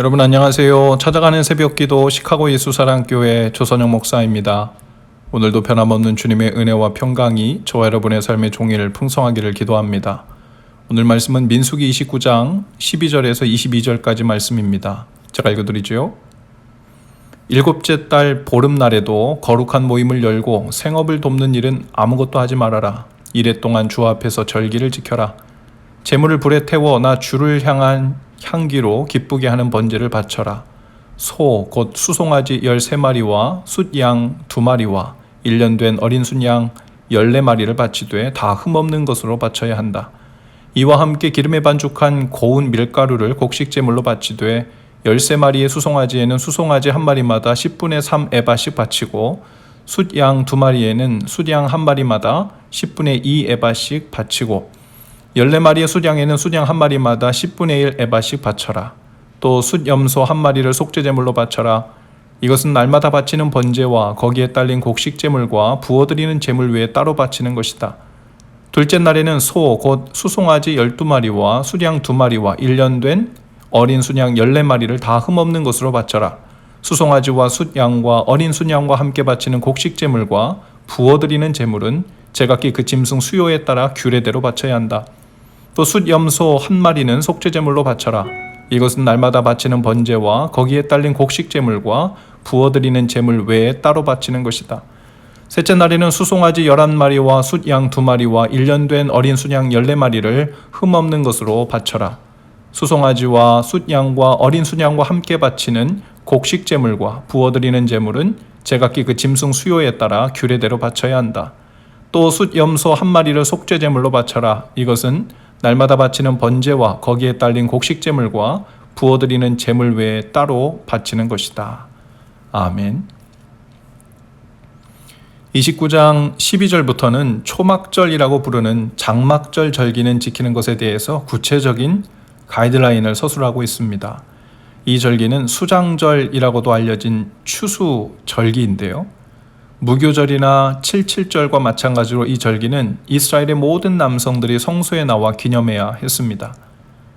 여러분 안녕하세요. 찾아가는 새벽기도 시카고 예수사랑교회 조선영 목사입니다. 오늘도 변함없는 주님의 은혜와 평강이 저와 여러분의 삶의 종일 풍성하기를 기도합니다. 오늘 말씀은 민수기 29장 12절에서 22절까지 말씀입니다. 제가 읽어드리죠. 일곱째 달 보름날에도 거룩한 모임을 열고 생업을 돕는 일은 아무것도 하지 말아라. 이래 동안 주 앞에서 절기를 지켜라. 재물을 불에 태워 나 주를 향한 향기로 기쁘게 하는 번제를 바쳐라. 소, 곧 수송아지 13마리와 숫양 2마리와 1년 된 어린 순양 14마리를 바치되 다 흠없는 것으로 바쳐야 한다. 이와 함께 기름에 반죽한 고운 밀가루를 곡식제물로 바치되 13마리의 수송아지에는 수송아지 한 마리마다 10분의 3 에바씩 바치고 숫양 두 마리에는 숫양 한 마리마다 10분의 2 에바씩 바치고 14마리의 숫양에는 숫양 한 마리마다 10분의 1 에바씩 바쳐라. 또 숫염소 한 마리를 속죄제물로 바쳐라. 이것은 날마다 바치는 번제와 거기에 딸린 곡식제물과 부어드리는 제물 외에 따로 바치는 것이다. 둘째 날에는 소, 곧 수송아지 12마리와 수량 2마리와 1년 된 어린 순양 14마리를 다 흠없는 것으로 바쳐라. 수송아지와 숫양과 어린 순양과 함께 바치는 곡식제물과 부어드리는 제물은 제각기 그 짐승 수요에 따라 규례대로 바쳐야 한다. 또 숫염소 한 마리는 속죄제물로 바쳐라. 이것은 날마다 바치는 번제와 거기에 딸린 곡식제물과 부어드리는 제물 외에 따로 바치는 것이다. 셋째 날에는 수송아지 11마리와 숫양 2마리와 1년 된 어린 순양 14마리를 흠없는 것으로 바쳐라. 수송아지와 숫양과 어린 순양과 함께 바치는 곡식 제물과 부어드리는 제물은 제각기 그 짐승 수요에 따라 규례대로 바쳐야 한다. 또 숫염소 한 마리를 속죄 제물로 바쳐라. 이것은 날마다 바치는 번제와 거기에 딸린 곡식 제물과 부어드리는 제물 외에 따로 바치는 것이다. 아멘. 29장 12절부터는 초막절이라고 부르는 장막절 절기는 지키는 것에 대해서 구체적인 가이드라인을 서술하고 있습니다. 이 절기는 수장절이라고도 알려진 추수 절기인데요. 무교절이나 칠칠절과 마찬가지로 이 절기는 이스라엘의 모든 남성들이 성소에 나와 기념해야 했습니다.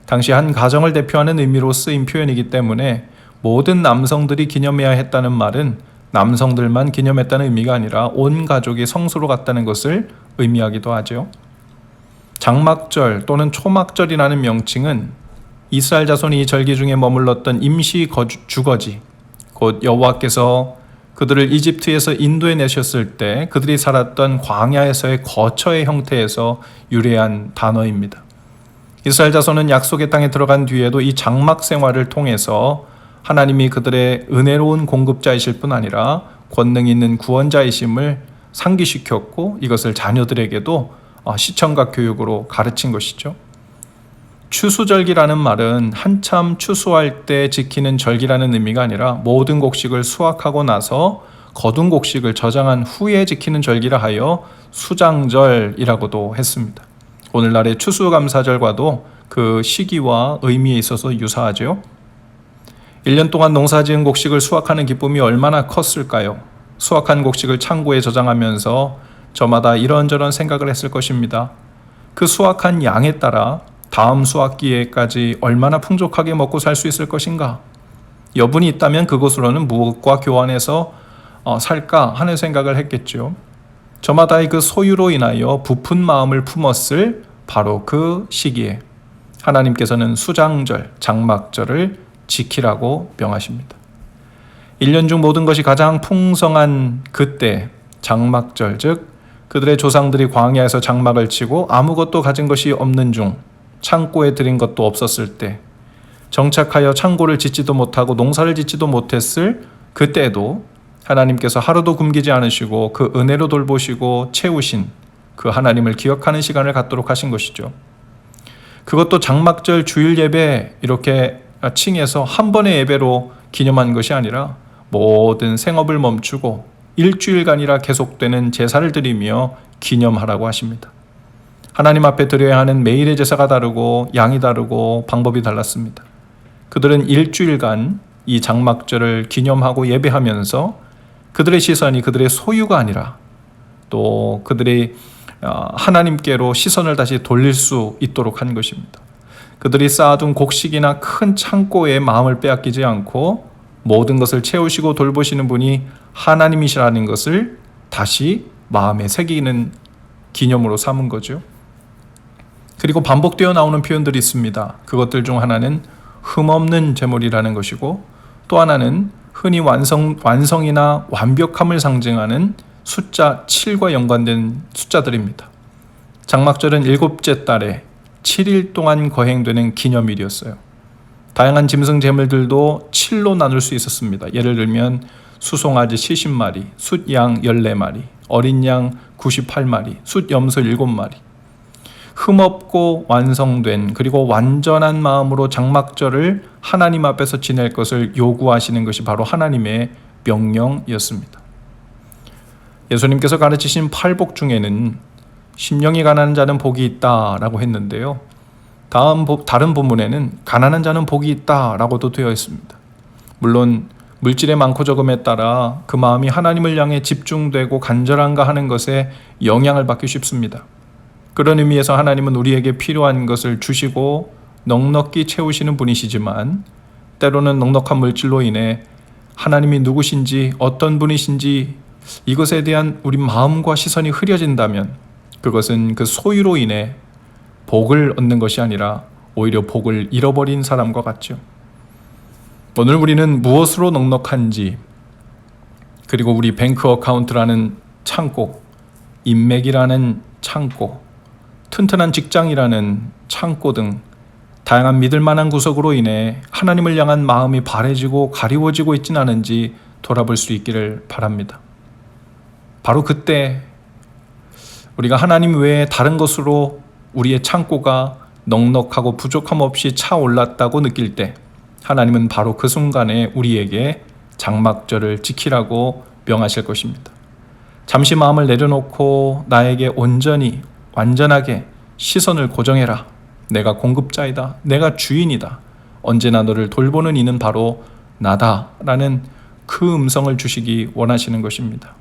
당시 한 가정을 대표하는 의미로 쓰인 표현이기 때문에 모든 남성들이 기념해야 했다는 말은 남성들만 기념했다는 의미가 아니라 온 가족이 성소로 갔다는 것을 의미하기도 하죠. 장막절 또는 초막절이라는 명칭은 이스라엘 자손이 이 절기 중에 머물렀던 임시 주거지, 곧 여호와께서 그들을 이집트에서 인도해 내셨을 때 그들이 살았던 광야에서의 거처의 형태에서 유래한 단어입니다. 이스라엘 자손은 약속의 땅에 들어간 뒤에도 이 장막 생활을 통해서 하나님이 그들의 은혜로운 공급자이실 뿐 아니라 권능 있는 구원자이심을 상기시켰고 이것을 자녀들에게도 어, 시청각 교육으로 가르친 것이죠. 추수절기라는 말은 한참 추수할 때 지키는 절기라는 의미가 아니라 모든 곡식을 수확하고 나서 거둔 곡식을 저장한 후에 지키는 절기라 하여 수장절이라고도 했습니다. 오늘날의 추수감사절과도 그 시기와 의미에 있어서 유사하죠. 1년 동안 농사 지은 곡식을 수확하는 기쁨이 얼마나 컸을까요? 수확한 곡식을 창고에 저장하면서 저마다 이런저런 생각을 했을 것입니다. 그 수확한 양에 따라 다음 수학기에까지 얼마나 풍족하게 먹고 살 수 있을 것인가? 여분이 있다면 그곳으로는 무엇과 교환해서 어, 살까 하는 생각을 했겠죠. 저마다의 그 소유로 인하여 부푼 마음을 품었을 바로 그 시기에 하나님께서는 수장절, 장막절을 지키라고 명하십니다. 1년 중 모든 것이 가장 풍성한 그때 장막절 즉 그들의 조상들이 광야에서 장막을 치고 아무것도 가진 것이 없는 중 창고에 들인 것도 없었을 때 정착하여 창고를 짓지도 못하고 농사를 짓지도 못했을 그때도 하나님께서 하루도 굶기지 않으시고 그 은혜로 돌보시고 채우신 그 하나님을 기억하는 시간을 갖도록 하신 것이죠. 그것도 장막절 주일 예배 이렇게 칭해서 한 번의 예배로 기념한 것이 아니라 모든 생업을 멈추고 일주일간이라 계속되는 제사를 드리며 기념하라고 하십니다. 하나님 앞에 드려야 하는 매일의 제사가 다르고 양이 다르고 방법이 달랐습니다. 그들은 일주일간 이 장막절을 기념하고 예배하면서 그들의 시선이 그들의 소유가 아니라 또 그들이 어, 하나님께로 시선을 다시 돌릴 수 있도록 한 것입니다. 그들이 쌓아둔 곡식이나 큰 창고에 마음을 빼앗기지 않고 모든 것을 채우시고 돌보시는 분이 하나님이시라는 것을 다시 마음에 새기는 기념으로 삼은 거죠. 그리고 반복되어 나오는 표현들이 있습니다. 그것들 중 하나는 흠없는 제물이라는 것이고 또 하나는 흔히 완성, 완성이나 완벽함을 상징하는 숫자 7과 연관된 숫자들입니다. 장막절은 일곱째 달에 7일 동안 거행되는 기념일이었어요. 다양한 짐승 제물들도 7로 나눌 수 있었습니다. 예를 들면 수송아지 70마리, 숫양 14마리, 어린 양 98마리, 숫염소 7마리. 흠없고 완성된 그리고 완전한 마음으로 장막절을 하나님 앞에서 지낼 것을 요구하시는 것이 바로 하나님의 명령이었습니다. 예수님께서 가르치신 팔복 중에는 심령이 가난한 자는 복이 있다라고 했는데요. 다음 보- 다른 본문에는 가난한 자는 복이 있다라고도 되어 있습니다. 물론 물질의 많고 적음에 따라 그 마음이 하나님을 향해 집중되고 간절한가 하는 것에 영향을 받기 쉽습니다. 그런 의미에서 하나님은 우리에게 필요한 것을 주시고 넉넉히 채우시는 분이시지만 때로는 넉넉한 물질로 인해 하나님이 누구신지 어떤 분이신지 이것에 대한 우리 마음과 시선이 흐려진다면 그것은 그 소유로 인해 복을 얻는 것이 아니라 오히려 복을 잃어버린 사람과 같죠. 오늘 우리는 무엇으로 넉넉한지 그리고 우리 뱅크 어카운트라는 창고, 인맥이라는 창고, 튼튼한 직장이라는 창고 등 다양한 믿을 만한 구석으로 인해 하나님을 향한 마음이 바래지고 가리워지고 있지는 않은지 돌아볼 수 있기를 바랍니다. 바로 그때 우리가 하나님 외에 다른 것으로 우리의 창고가 넉넉하고 부족함 없이 차올랐다고 느낄 때 하나님은 바로 그 순간에 우리에게 장막절을 지키라고 명하실 것입니다. 잠시 마음을 내려놓고 나에게 온전히 완전하게 시선을 고정해라. 내가 공급자이다. 내가 주인이다. 언제나 너를 돌보는 이는 바로 나다 라는 그 음성을 주시기 원하시는 것입니다.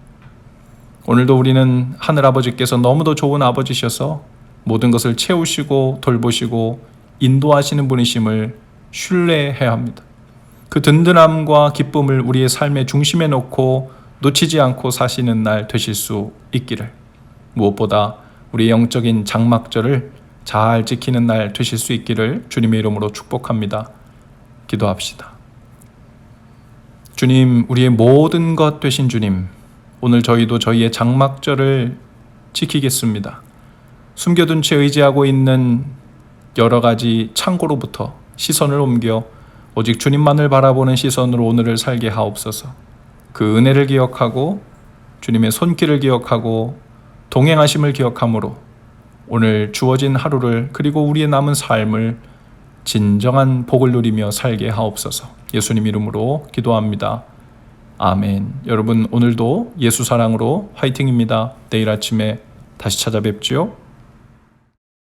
오늘도 우리는 하늘 아버지께서 너무도 좋은 아버지셔서 모든 것을 채우시고 돌보시고 인도하시는 분이심을 신뢰해야 합니다. 그 든든함과 기쁨을 우리의 삶의 중심에 놓고 놓치지 않고 사시는 날 되실 수 있기를 무엇보다 우리 영적인 장막절을 잘 지키는 날 되실 수 있기를 주님의 이름으로 축복합니다. 기도합시다. 주님, 우리의 모든 것 되신 주님, 오늘 저희도 저희의 장막절을 지키겠습니다. 숨겨둔 채 의지하고 있는 여러 가지 창고로부터 시선을 옮겨 오직 주님만을 바라보는 시선으로 오늘을 살게 하옵소서. 그 은혜를 기억하고 주님의 손길을 기억하고 동행하심을 기억함으로 오늘 주어진 하루를 그리고 우리의 남은 삶을 진정한 복을 누리며 살게 하옵소서. 예수님 이름으로 기도합니다. 아멘. 여러분 오늘도 예수 사랑으로 화이팅입니다. 내일 아침에 다시 찾아뵙지요.